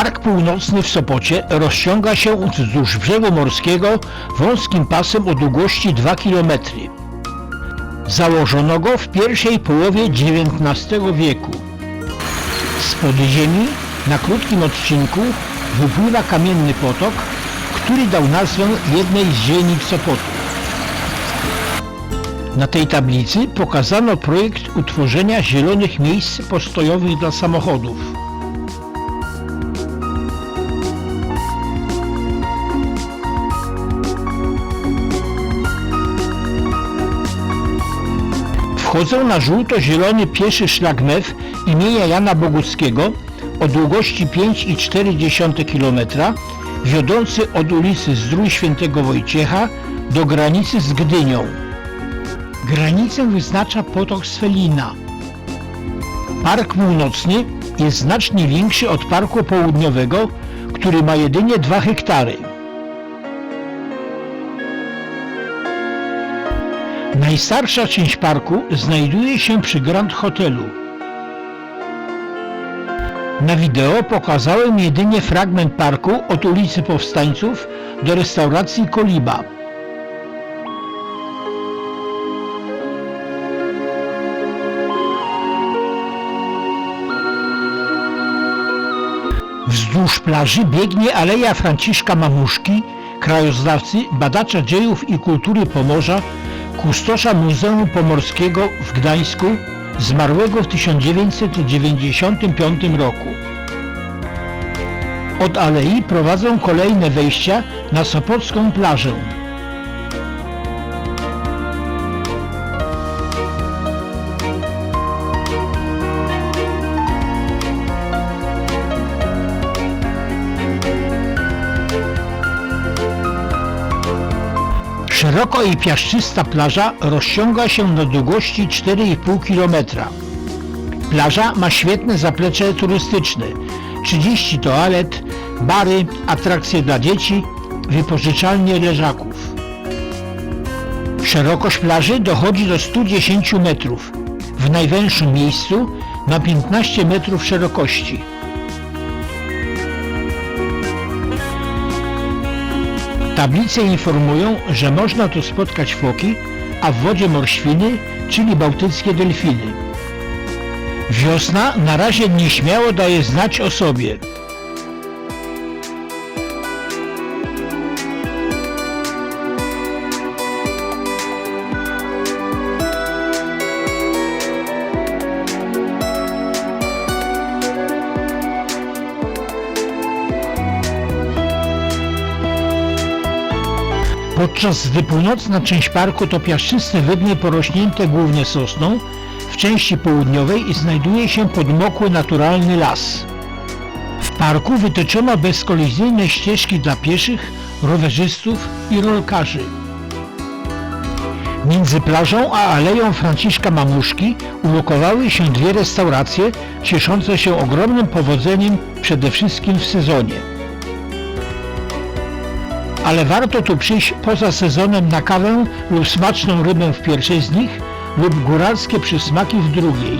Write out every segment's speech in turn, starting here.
Park Północny w Sopocie rozciąga się wzdłuż brzegu morskiego wąskim pasem o długości 2 km. Założono go w pierwszej połowie XIX wieku. Z podziemi na krótkim odcinku wypływa kamienny potok, który dał nazwę jednej z dzielnic Sopotu. Na tej tablicy pokazano projekt utworzenia zielonych miejsc postojowych dla samochodów. Wchodzą na żółto-zielony pieszy szlak MEF imienia Jana Boguckiego o długości 5,4 km, wiodący od ulicy Zdrój Świętego Wojciecha do granicy z Gdynią. Granicę wyznacza potok Sfelina. Park Północny jest znacznie większy od Parku Południowego, który ma jedynie 2 hektary. Najstarsza część parku znajduje się przy Grand Hotelu. Na wideo pokazałem jedynie fragment parku od ulicy Powstańców do restauracji Koliba. Wzdłuż plaży biegnie Aleja Franciszka Mamuszki, krajoznawcy, badacza dziejów i kultury Pomorza, kustosza Muzeum Pomorskiego w Gdańsku, zmarłego w 1995 roku. Od alei prowadzą kolejne wejścia na Sopocką plażę. Szeroko i piaszczysta plaża rozciąga się na długości 4,5 km. Plaża ma świetne zaplecze turystyczne, 30 toalet, bary, atrakcje dla dzieci, wypożyczalnie leżaków. Szerokość plaży dochodzi do 110 metrów, w najwęższym miejscu ma 15 metrów szerokości. Tablice informują, że można tu spotkać foki, a w wodzie morświny, czyli bałtyckie delfiny. Wiosna na razie nieśmiało daje znać o sobie. Podczas gdy północna część parku to piaszczyste wydmy porośnięte głównie sosną, w części południowej znajduje się podmokły naturalny las. W parku wytyczono bezkolizyjne ścieżki dla pieszych, rowerzystów i rolkarzy. Między plażą a aleją Franciszka Mamuszki ulokowały się dwie restauracje cieszące się ogromnym powodzeniem przede wszystkim w sezonie ale warto tu przyjść poza sezonem na kawę lub smaczną rybę w pierwszej z nich lub góralskie przysmaki w drugiej.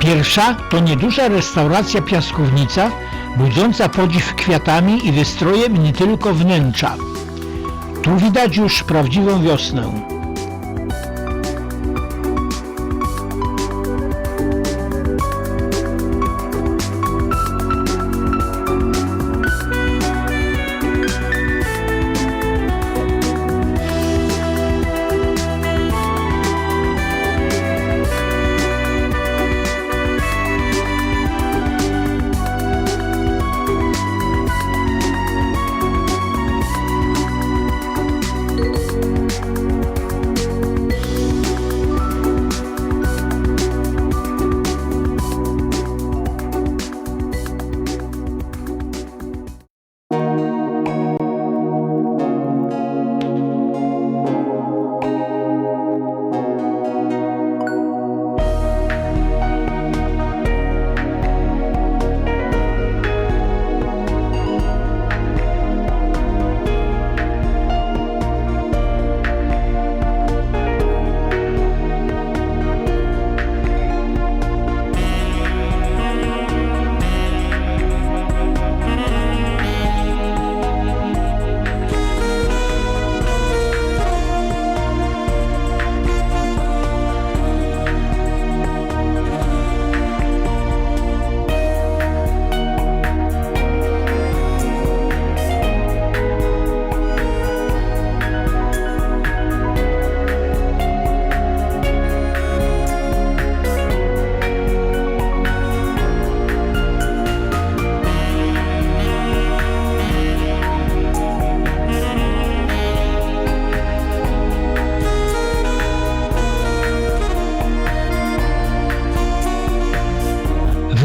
Pierwsza to nieduża restauracja piaskownica, budząca podziw kwiatami i wystrojem nie tylko wnętrza. Tu widać już prawdziwą wiosnę.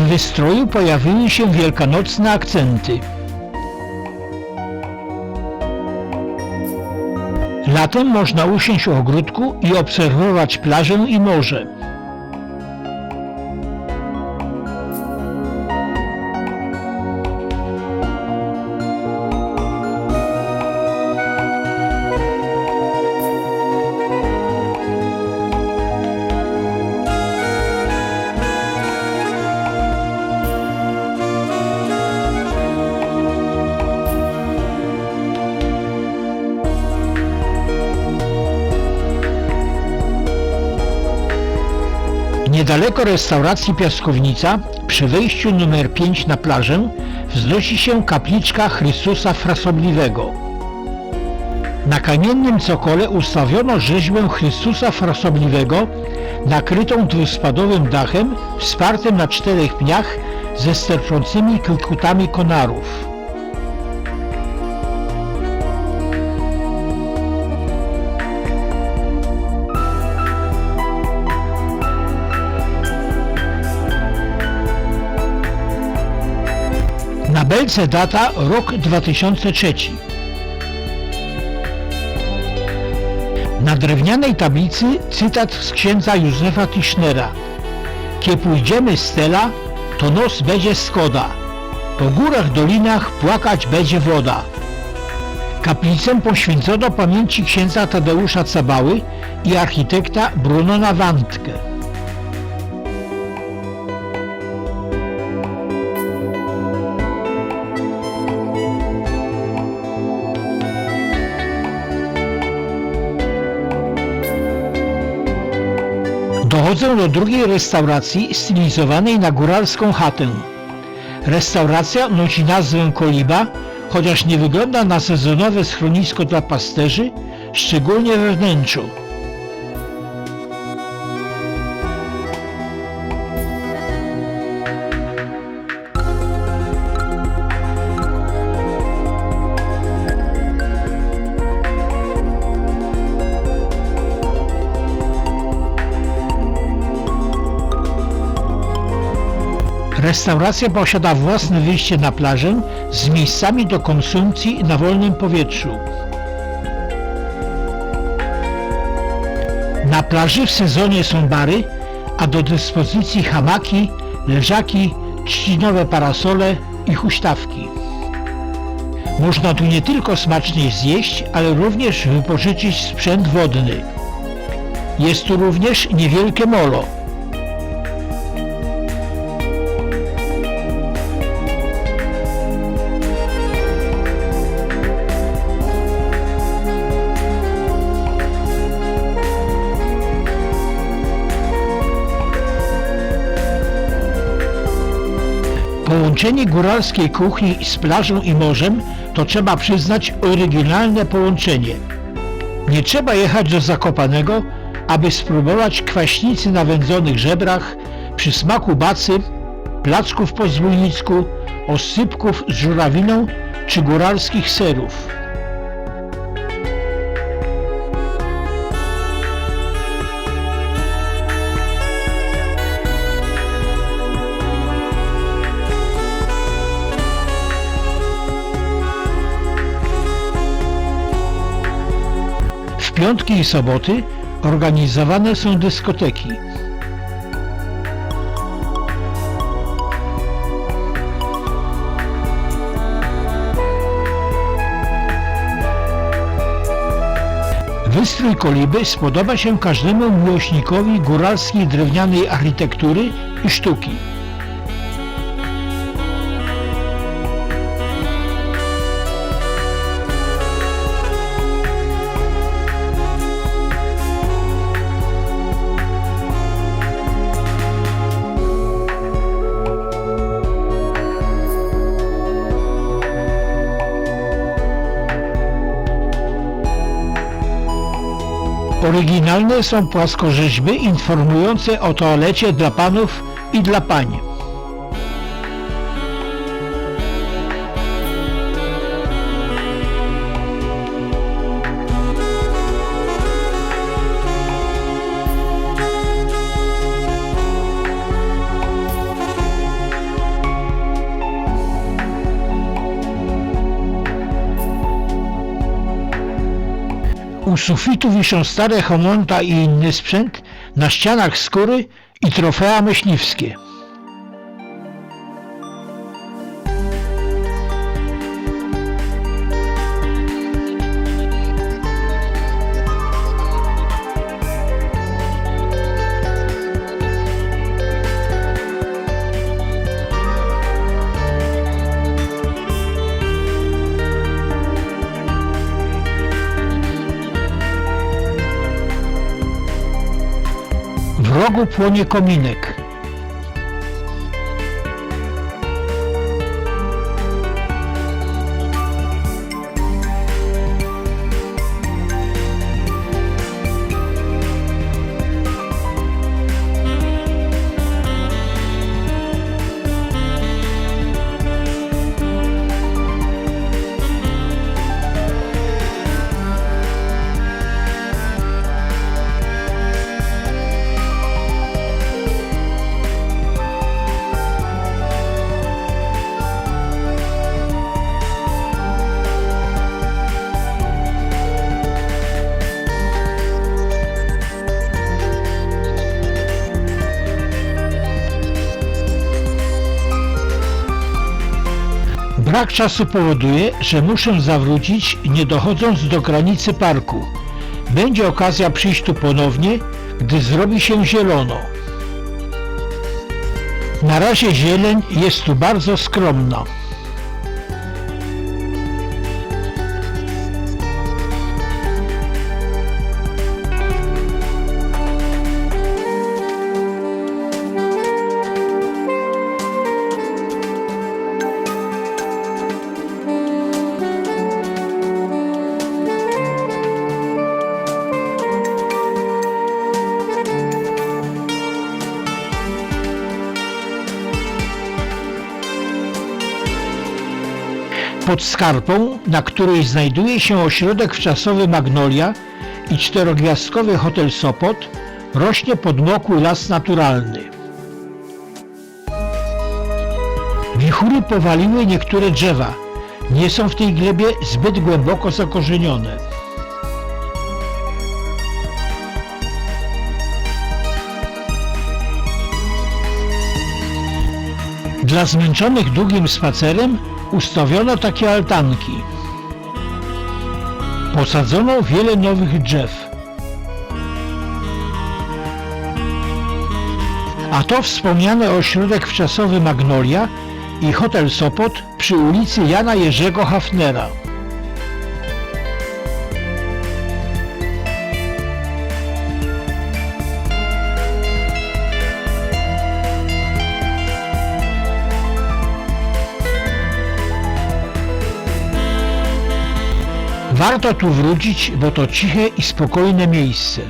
Wystroju pojawiły się wielkanocne akcenty. Latem można usiąść w ogródku i obserwować plażę i morze. Niedaleko restauracji Piaskownica, przy wejściu numer 5 na plażę, wznosi się kapliczka Chrystusa Frasobliwego. Na kamiennym cokole ustawiono rzeźbę Chrystusa Frasobliwego, nakrytą dwuspadowym dachem, wspartym na czterech pniach ze sterczącymi kykutami konarów. Na belce data rok 2003. Na drewnianej tablicy cytat z księdza Józefa Tischnera. Kie pójdziemy Stella, to nos będzie skoda. Po górach, dolinach płakać będzie woda. Kaplicę poświęcono pamięci księdza Tadeusza Cabały i architekta Brunona Wandkę. Dochodzę do drugiej restauracji stylizowanej na góralską chatę. Restauracja nosi nazwę Koliba, chociaż nie wygląda na sezonowe schronisko dla pasterzy, szczególnie we wnętrzu. Restauracja posiada własne wyjście na plażę z miejscami do konsumpcji na wolnym powietrzu. Na plaży w sezonie są bary, a do dyspozycji hamaki, leżaki, trzcinowe parasole i huśtawki. Można tu nie tylko smacznie zjeść, ale również wypożyczyć sprzęt wodny. Jest tu również niewielkie molo. Połączenie góralskiej kuchni z plażą i morzem to trzeba przyznać oryginalne połączenie. Nie trzeba jechać do Zakopanego, aby spróbować kwaśnicy na wędzonych żebrach, przysmaku bacy, placków po zwójnicku, osypków z żurawiną czy góralskich serów. Piątki i soboty organizowane są dyskoteki. Wystrój koliby spodoba się każdemu miłośnikowi góralskiej drewnianej architektury i sztuki. Oryginalne są płaskorzeźby informujące o toalecie dla panów i dla pań. U sufitu wiszą stare homonta i inny sprzęt, na ścianach skóry i trofea myśliwskie. Płonie kominek. Brak czasu powoduje, że muszę zawrócić, nie dochodząc do granicy parku. Będzie okazja przyjść tu ponownie, gdy zrobi się zielono. Na razie zieleń jest tu bardzo skromna. Pod skarpą, na której znajduje się ośrodek wczasowy Magnolia i czterogwiazdkowy hotel Sopot, rośnie podmokły las naturalny. Wichury powaliły niektóre drzewa. Nie są w tej glebie zbyt głęboko zakorzenione. Dla zmęczonych długim spacerem ustawiono takie altanki. Posadzono wiele nowych drzew. A to wspomniany ośrodek wczasowy Magnolia i hotel Sopot przy ulicy Jana Jerzego Hafnera. Warto tu wrócić, bo to ciche i spokojne miejsce.